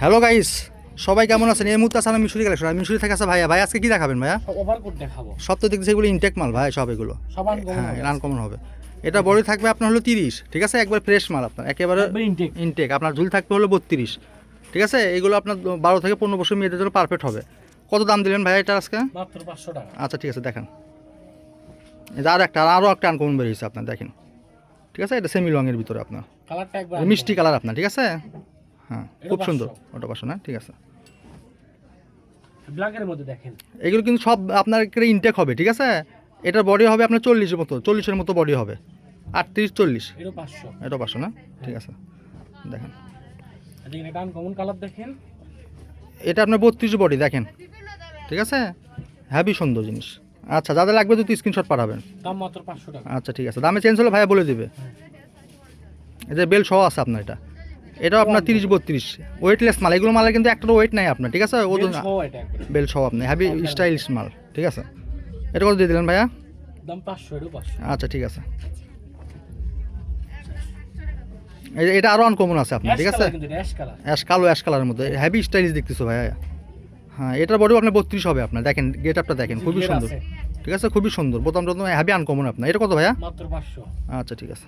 Hello guys সবাই কেমন আছেন? এই মুহূর্তে আমি মিশুরি কালেকশন আমি মিশুরি থেকে আছে ভাইয়া। ভাই আজকে কি দেখাবেন ভাইয়া? সব ওভারকোট দেখাবো। সব তো দেখছি এগুলো ইনটেক মাল ভাই সব এগুলো। হ্যাঁ আনকমন হবে। এটা বড়ই থাকবে আপনার হলো তিরিশ ঠিক আছে? একবার ফ্রেশ মাল আপনার। একেবারে ইনটেক ইনটেক আপনার ঝুল থাকবে হলো বত্রিশ ঠিক আছে? এগুলো আপনার বারো থেকে পনেরো বছর মেয়েদের জন্য পারফেক্ট হবে। কত দাম দিলেন ভাই এটা আজকে? পাঁচশো টাকা। আচ্ছা ঠিক আছে দেখেন। এটা আর একটা আরও একটা আনকমন বেরিয়েছে আপনার দেখেন। ঠিক আছে? এটা সেমি লংয়ের ভিতরে আপনার। কালারটা মিষ্টি কালার আপনার ঠিক আছে? হ্যাঁ খুব সুন্দর ওটা পাশে না? ঠিক আছে। ব্ল্যাকের মধ্যে দেখেন। এগুলো কিন্তু সব আপনার ইনটেক হবে ঠিক আছে? এটার বডি হবে আপনার চল্লিশের মতো চল্লিশের মতো বডি হবে। আটত্রিশ চল্লিশ। এটা পাঁচশো। এটা পাঁচশো না? ঠিক আছে। দেখেন। এটা আনকমন কালার দেখেন। এটা আপনার বত্রিশ বডি দেখেন। ঠিক আছে? হ্যাভি সুন্দর জিনিস। আচ্ছা যাদের লাগবে তো স্ক্রিনশট পাঠাবেন। দাম মাত্র পাঁচশো টাকা। আচ্ছা ঠিক আছে। দামে চেঞ্জ হলে ভাইয়া বলে দিবে। এই যে বেল সহ আছে আপনার এটা। এটাও আপনার তিরিশ বত্রিশ। ওয়েটলেস মাল এগুলো মালের কিন্তু একটা ওয়েট নাই আপনার ঠিক আছে? ওজন বেল সহ আপনি হ্যাভি স্টাইলিশ মাল ঠিক আছে? এটা কত দিয়ে দিলেন ভাইয়া? দাম পাঁচশো আচ্ছা ঠিক আছে। এটা আরও আনকমন আছে আপনার ঠিক আছে? অ্যাশ কালো অ্যাশ কালারের মধ্যে। হ্যাভি স্টাইলিশ দেখতেছো ভাইয়া? হ্যাঁ এটার বডিও আপনার বত্রিশ হবে আপনার দেখেন গেট আপটা দেখেন খুবই সুন্দর। ঠিক আছে খুবই সুন্দর। বোতাম টোতাম হ্যাভি আনকমন আপনার। এটা কত ভাইয়া? আচ্ছা ঠিক আছে।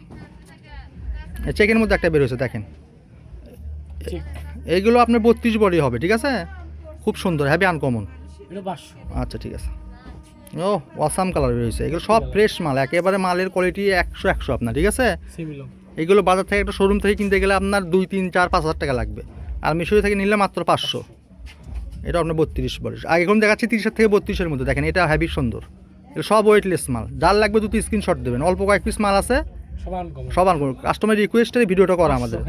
চেকের মধ্যে একটা বেরোছে দেখেন। এইগুলো আপনার বত্রিশ বডি হবে ঠিক আছে? খুব সুন্দর হ্যাভি আনকমন আচ্ছা ঠিক আছে। ও ওয়াসাম কালার রয়েছে এগুলো সব ফ্রেশ মাল একেবারে মালের কোয়ালিটি একশো একশো আপনার ঠিক আছে? এগুলো বাজার থেকে একটা শোরুম থেকে কিনতে গেলে আপনার দুই তিন চার পাঁচ হাজার টাকা লাগবে। আর মিশরি থেকে নিলে মাত্র পাঁচশো। এটা আপনার বত্রিশ বয়স আর এখন দেখাচ্ছি তিরিশের থেকে বত্রিশের মধ্যে। দেখেন এটা হ্যাভি সুন্দর। এটা সব ওয়েটলেস মাল। যার লাগবে দুটো স্ক্রিনশট দেবেন। অল্প কয়েক পিস মাল আছে। সব আনব কাস্টমার রিকোয়েস্টে ভিডিওটা করা আমাদের।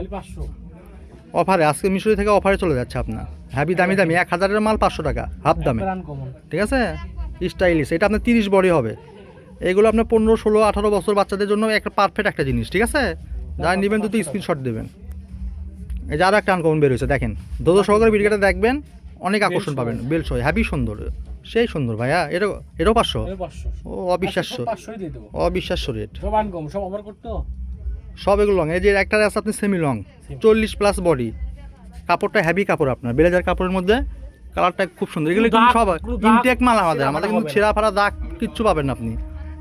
অফারে আজকে মিশরি থেকে অফারে চলে যাচ্ছে আপনার। হ্যাভি দামি দামি এক হাজারের মাল পাঁচশো টাকা হাফ দামে। ঠিক আছে? স্টাইলিশ এটা আপনার তিরিশ বডি হবে। এগুলো আপনার পনেরো ষোলো আঠারো বছর বাচ্চাদের জন্য একটা পারফেক্ট একটা জিনিস ঠিক আছে? যারা নেবেন দুটো স্ক্রিনশট দেবেন। এই যে আরও একটা আনকমন বেরোয়েছে দেখেন। দোদো সহকারে ভিডিওটা দেখবেন অনেক আকর্ষণ পাবেন। বেল সহ হ্যাভি সুন্দর সেই সুন্দর ভাইয়া। এটা এটাও পাঁচশো? ও অবিশ্বাস্য। অবিশ্বাস্য রেট সব এগুলো লং এই যে একটা আছে আপনি সেমি লং চল্লিশ প্লাস বডি কাপড়টা হেভি কাপড় আপনার বেলেজার কাপড়ের মধ্যে কালারটা খুব সুন্দর। এগুলো কিন্তু সব ইনটেক মাল আমাদের আমাদের কিন্তু ছেঁড়া ফাড়া দাগ কিচ্ছু পাবেন না আপনি।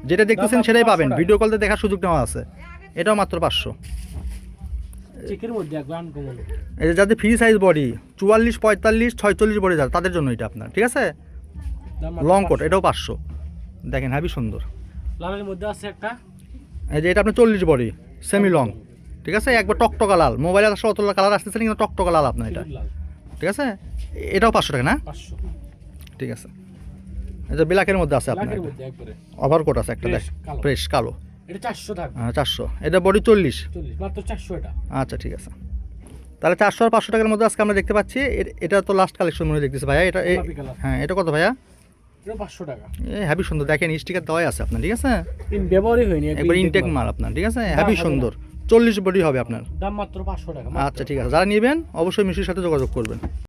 যেটা দেখতেছেন সেটাই পাবেন। ভিডিও কলতে দেখার সুযোগ নেওয়া আছে। এটাও মাত্র পাঁচশো। এই যে যাদের ফ্রি সাইজ বডি চুয়াল্লিশ পঁয়তাল্লিশ ছয়চল্লিশ বডি যার তাদের জন্য এটা আপনার ঠিক আছে? লং কোট এটাও পাঁচশো। দেখেন হ্যাভি সুন্দর। মধ্যে আছে একটা। এই যে এটা আপনার চল্লিশ বডি সেমি লং ঠিক আছে? একবার টকটকা লাল মোবাইলে আসলে অতলা কালার আসতেছে না কিন্তু টকটকা লাল আপনার এটা। ঠিক আছে? এটাও পাঁচশো টাকা না? ঠিক আছে। এটা ব্ল্যাকের মধ্যে আছে আপনার ওভার কোট আছে একটা দেখ। ফ্রেশ কালো। এটা চারশো এটা বডি চল্লিশ। আচ্ছা ঠিক আছে। তাহলে চারশো আর পাঁচশো টাকার মধ্যে আজকে আমরা দেখতে পাচ্ছি এটা তো লাস্ট কালেকশন মনে হয় দেখতেছি ভাইয়া। এটা হ্যাঁ এটা কত ভাইয়া? পাঁচশো টাকা। এ হ্যাভি সুন্দর। দেখেন স্টিকার দেওয়াই আছে আপনার ঠিক আছে? ব্যবহারই হয়নি একবার ইনটেক মাল। আপনার ঠিক আছে? হ্যাভি সুন্দর। চল্লিশ বডি হবে আপনার। দাম মাত্র পাঁচশো টাকা আচ্ছা ঠিক আছে। যারা নেবেন অবশ্যই মিষ্টির সাথে যোগাযোগ করবেন।